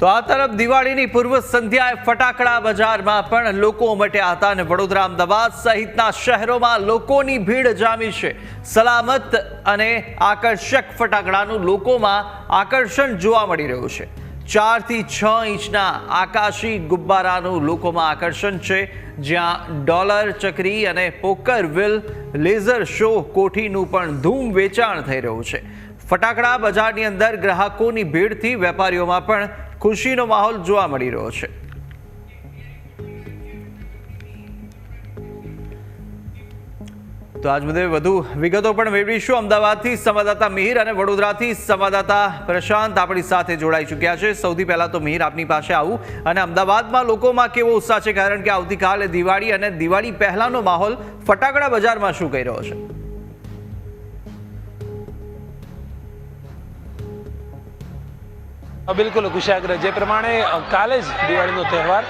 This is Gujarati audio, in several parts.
તો આ તરફ દિવાળીની પૂર્વ સંધ્યાએ ફટાકડા બજારમાં પણ લોકો ઉમટ્યા હતા અને વડોદરા અમદાવાદ સહિતના શહેરોમાં લોકોની ભીડ જામી છે. સલામત અને આકર્ષક ફટાકડાનું લોકોમાં આકર્ષણ જોવા મળી રહ્યું છે. ચારથી છ ઇંચના આકાશી ગુબ્બારાનું લોકોમાં આકર્ષણ છે, જ્યાં ડોલર ચક્રી અને પોકર વિલ લેઝર શો કોઠીનું પણ ધૂમ વેચાણ થઈ રહ્યું છે. ફટાકડા બજારની અંદર ગ્રાહકોની ભીડથી વેપારીઓમાં પણ ખુશીનો માહોલ જોવા મળી રહ્યો છે. તો આજ મુદ્દે વધુ વિગતો પણ મેળવીશું. અમદાવાદથી સંવાદદાતા મિહિર અને વડોદરાથી સંવાદદાતા પ્રશાંત આપણી સાથે જોડાઈ ચૂક્યા છે. સૌથી પહેલાં તો મિહિર, આપની પાસે આવું. અને અમદાવાદમાં લોકોમાં કેવો ઉત્સાહ છે? કારણ કે આવતીકાલે દિવાળી અને દિવાળી પહેલાંનો માહોલ ફટાકડા બજારમાં શું કહી રહ્યો છે? બિલકુલ કુશાગ્ર જે પ્રમાણે કાલે જ દિવાળીનો તહેવાર.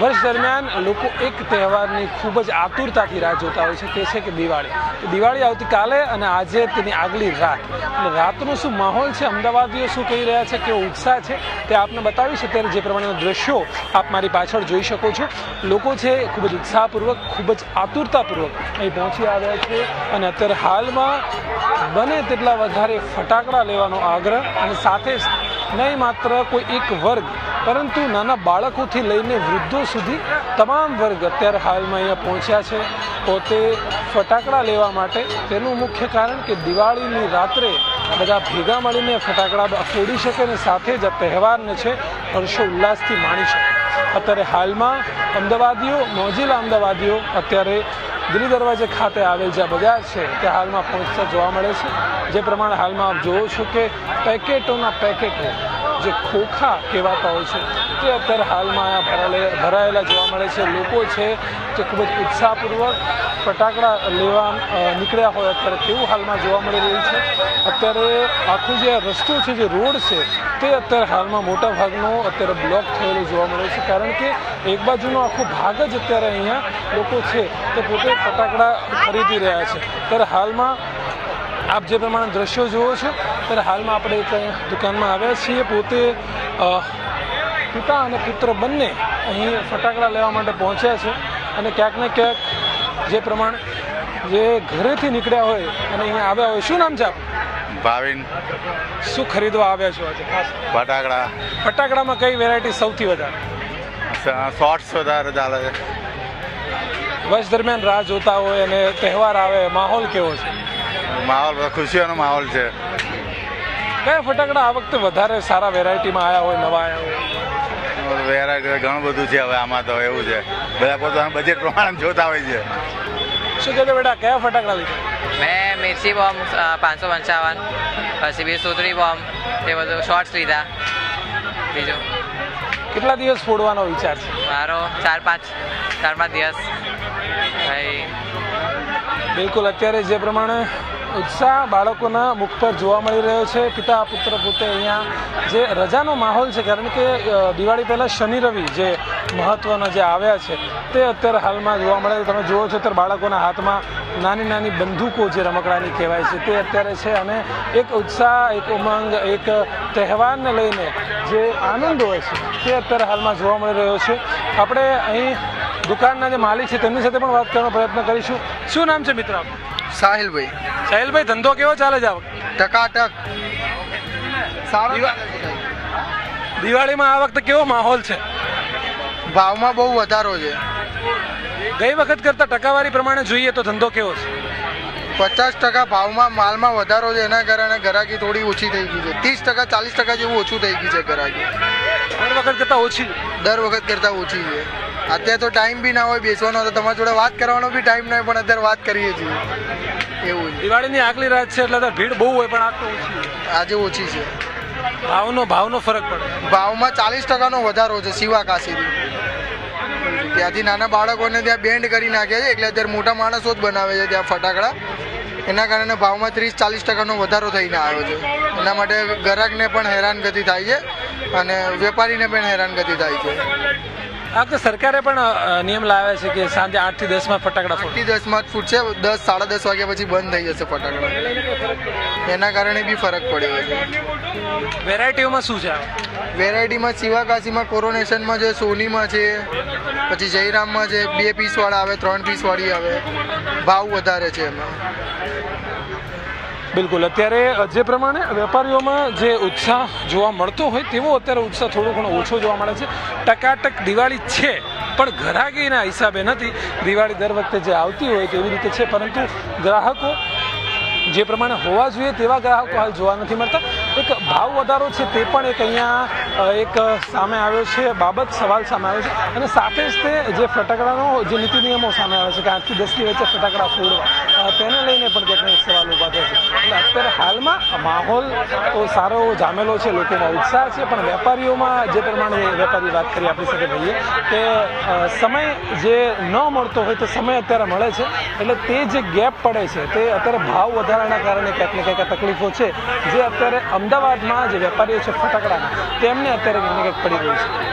વર્ષ દરમિયાન લોકો એક તહેવારની ખૂબ જ આતુરતાથી રાહ જોતા હોય છે, તે છે કે દિવાળી. દિવાળી આવતીકાલે અને આજે તેની આગલી રાત. એટલે રાતનો શું માહોલ છે? અમદાવાદીઓ શું કહી રહ્યા છે? કેવો ઉત્સાહ છે? તે આપને બતાવીશ. અત્યારે જે પ્રમાણેના દ્રશ્યો આપ મારી પાછળ જોઈ શકો છો. લોકો છે, ખૂબ જ ઉત્સાહપૂર્વક, ખૂબ જ આતુરતાપૂર્વક અહીં પહોંચી આવ્યા છે. અને અત્યારે હાલમાં બને તેટલા વધારે ફટાકડા લેવાનો આગ્રહ અને સાથે જ નહીં માત્ર કોઈ એક વર્ગ, પરંતુ નાના બાળકોથી લઈને વૃદ્ધો સુધી તમામ વર્ગ અત્યારે હાલમાં અહીંયા પહોંચ્યા છે. પોતે ફટાકડા લેવા માટે, તેનું મુખ્ય કારણ કે દિવાળીની રાત્રે બધા ભેગા મળીને ફટાકડા ફોડી શકે અને સાથે જ આ તહેવારને છે હર્ષો ઉલ્લાસથી માણી શકે. અત્યારે હાલમાં અમદાવાદીઓ, મોજીલા અમદાવાદીઓ અત્યારે દિલ્હી દરવાજે ખાતે આવેલ જે બજાર છે તે હાલમાં પહોંચતા જોવા મળે છે. જે પ્રમાણે હાલમાં આપ જુઓ છો કે પેકેટોના પેકેટો જે ખોખા કહેવાતા હોય છે, તે અત્યારે હાલમાં અહીંયા ભરાયેલા ભરાયેલા જોવા મળે છે. લોકો છે જે ખૂબ જ ઉત્સાહપૂર્વક ફટાકડા લેવા નીકળ્યા હોય અત્યારે. તેવું હાલમાં જોવા મળી રહ્યું છે. અત્યારે આખું જે રસ્તો છે, જે રોડ છે, તે અત્યારે હાલમાં મોટા ભાગનો અત્યારે બ્લોક થયેલો જોવા મળે છે. કારણ કે એક બાજુનો આખો ભાગ જ અત્યારે અહીંયા લોકો છે, તે પોતે ફટાકડા ખરીદી રહ્યા છે. ત્યારે હાલમાં આપ જે પ્રમાણે દ્રશ્યો જુઓ છો ત્યારે હાલમાં આપણે એક દુકાનમાં આવ્યા છીએ. પોતે પિતા અને પુત્ર બંને અહીં ફટાકડા લેવા માટે પહોંચ્યા છે અને ક્યાંક ને ક્યાંક જે પ્રમાણે જે ઘરેથી નીકળ્યા હોય અને અહીંયા આવ્યા હોય શું નામ છે આપ ભાવિન. શું ખરીદવા આવ્યા છો આજે? ખાસ. ફટાકડા. ફટાકડામાં કઈ વેરાયટી સૌથી વધારે? શોર્ટ્સ વધારે ચાલે છે. વર્ષ દરમિયાન રાહ જોતા હોય અને તહેવાર આવે માહોલ કેવો છે? માહોલ ખુશીઓનો માહોલ છે. કયા ફટાકડા આ વખતે વધારે સારા વેરાયટીમાં આવ્યા હોય નવા આવ્યા હોય? વેરાયટી ઘણું બધું છે હવે આમાં તો એવું છે. બધા પોતાના બજેટ પ્રમાણે જોતા હોય છે. શું કહેતો બેટા કયા ફટાકડા લીધા? મેં મિર્ચી બોમ્બ પાંચસો પંચાવન પછી બી સુતરી બોમ્બ એ બધું શોર્ટ્સ લીધા. બીજું. કેટલા દિવસ ફોડવાનો વિચાર છે? મારો ચાર પાંચ ચાર પાંચ દિવસ. ભાઈ. બિલકુલ અત્યારે જે પ્રમાણે ઉત્સાહ બાળકોના મુખ પર જોવા મળી રહ્યો છે. પિતા, પુત્ર પોતે અહીંયા જે રજાનો માહોલ છે, કારણ કે દિવાળી પહેલાં શનિ રવિ જે મહત્ત્વના જે આવ્યા છે, તે અત્યારે હાલમાં જોવા મળે છે. તમે જુઓ છો, અત્યારે બાળકોના હાથમાં નાની નાની બંદૂકો જે રમકડાની કહેવાય છે, તે અત્યારે છે અને એક ઉત્સાહ, એક ઉમંગ, એક તહેવારને લઈને જે આનંદ હોય છે, તે અત્યારે હાલમાં જોવા મળી રહ્યો છે. આપણે અહીં દુકાનના જે માલિક છે, તેમની સાથે પણ વાત કરવાનો પ્રયત્ન કરીશું. શું નામ છે મિત્ર આપનું? સાહિલભાઈ. સાહિલભાઈ ધંધો કેવો ચાલે છે? ટકાટક. સારો દિવા- દિવાળીમાં આ વખતે કેવો માહોલ છે? ભાવમાં બહુ વધારો છે. ગઈ વખત કરતા ટકાવારી પ્રમાણે જોઈએ તો ધંધો કેવો છે? પચાસ ટકા ભાવમાં માલમાં વધારો છે એના કારણે ગરાકી થોડી ઓછી થઈ ગઈ છે. ત્રીસ ટકા ચાલીસ ટકા જેવું ઓછું થઈ ગયું છે ગરાકી દર વખત કરતા ઓછી? દર વખત કરતાં ઓછી છે. અત્યારે તો ટાઈમ બી ના હોય બેસવાનો તો તમારી જોડે વાત કરવાનો બી ટાઈમ ના હોય પણ અત્યારે વાત કરીએ છીએ. એવું દિવાળીની આગલી રાત છે એટલે તો ભીડ બહુ હોય પણ આ તો ઓછી આજે ઓછી છે. ભાવનો ભાવનો ફરક પડે. ભાવમાં ચાલીસ ટકાનો વધારો છે સિવા કાશીથી. ત્યાંથી નાના બાળકોને ત્યાં બેન્ડ કરી નાખ્યા છે એટલે અત્યારે મોટા માણસો જ બનાવે છે ત્યાં ફટાકડા. એના કારણે ભાવમાં ત્રીસ ચાલીસ ટકાનો વધારો થઈને આવ્યો છે. એના માટે ગ્રાહકને પણ હેરાનગતિ થાય છે અને વેપારીને પણ હેરાનગતિ થાય છે. આ તો સરકારે પણ નિયમ લાવ્યા છે કે સાંજે આઠથી દસમાં ફટાકડા ફોડો આઠથી દસમાં જ ફૂટશે દસ સાડા દસ વાગ્યા પછી બંધ થઈ જશે ફટાકડા. એના કારણે બી ફરક પડ્યો છે વેરાયટીઓમાં શું છે વેરાયટીમાં શિવાકાશીમાં કોરોનેશનમાં છે સોનીમાં છે પછી જયરામમાં છે બે પીસવાળા આવે ત્રણ પીસવાળી આવે. ભાવ વધારે છે એમાં. બિલકુલ. અત્યારે જે પ્રમાણે વેપારીઓમાં જે ઉત્સાહ જોવા મળતો હોય તેવો અત્યારે ઉત્સાહ થોડો ઘણો ઓછો જોવા મળે છે. ટકાટક દિવાળી છે, પણ ઘરાગીના હિસાબે નથી. દિવાળી દર વખતે જે આવતી હોય તેવી રીતે છે, પરંતુ ગ્રાહકો જે પ્રમાણે હોવા જોઈએ તેવા ગ્રાહકો હાલ જોવા નથી મળતા. એક ભાવ વધારો છે તે પણ એક અહીંયા એક સામે આવ્યો છે, બાબત, સવાલ સામે આવ્યો છે. અને સાથે જ તે જે ફટાકડાનો જે નીતિ નિયમો સામે આવે છે કે આઠથી દસની વચ્ચે ફટાકડા ફોડવા તેને લઈને પણ કેટલાક સવાલ અત્યારે માહોલ તો સારો જામેલો છે, લોકોમાં ઉત્સાહ છે, પણ વેપારીઓમાં જે પ્રમાણે વેપારી વાત કરી આપણી સાથે ભાઈએ કે સમય જે ન મળતો હોય તો સમય અત્યારે મળે છે, એટલે તે જે ગેપ પડે છે, તે અત્યારે ભાવ વધારાના કારણે ક્યાંક ને ક્યાંક તકલીફો છે, જે અત્યારે અમદાવાદમાં જે વેપારીઓ છે ફટાકડાના, તેમને અત્યારે ક્યાંક પડી રહી છે.